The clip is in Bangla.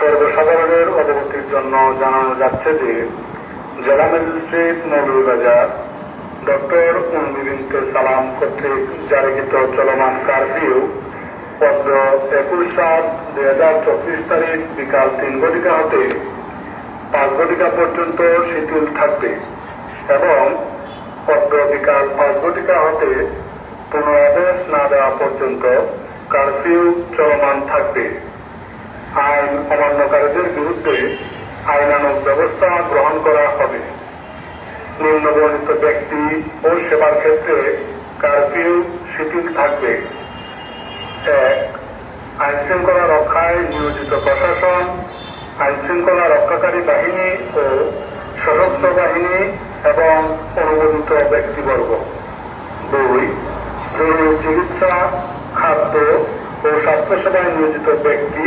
সর্বসাধারণের অবগতির জন্য জানানো যাচ্ছে যে, জেলা ম্যাজিস্ট্রেট মৌলভীবাজার ডক্টর উনবিবিনতে সালাম কর্তৃক জারিকৃত চলমান কারফিউ পদ্ম একুশ সাত দুই হাজার চব্বিশ তারিখ বিকাল তিন ঘটিকা হতে পাঁচ ঘটিকা পর্যন্ত শিথিল থাকবে এবং পদ্ম বিকাল পাঁচ ঘটিকা হতে পুনরাদেশ না দেওয়া পর্যন্ত কারফিউ চলমান থাকবে। আইন অমান্যকারীদের বিরুদ্ধে আইনানুগ ব্যবস্থা গ্রহণ করা হবে। নিম্নবর্ণিত ব্যক্তি ও সেবার ক্ষেত্রে কারফিউ শিথিল থাকবে। এক আইন শৃঙ্খলা রক্ষায় নিয়োজিত প্রশাসন আইন শৃঙ্খলা রক্ষাকারী বাহিনী ও সশস্ত্র বাহিনী এবং অনুমোদিত ব্যক্তিবর্গ। দুই, জরুরি চিকিৎসা, খাদ্য ও স্বাস্থ্যসেবায় নিয়োজিত ব্যক্তি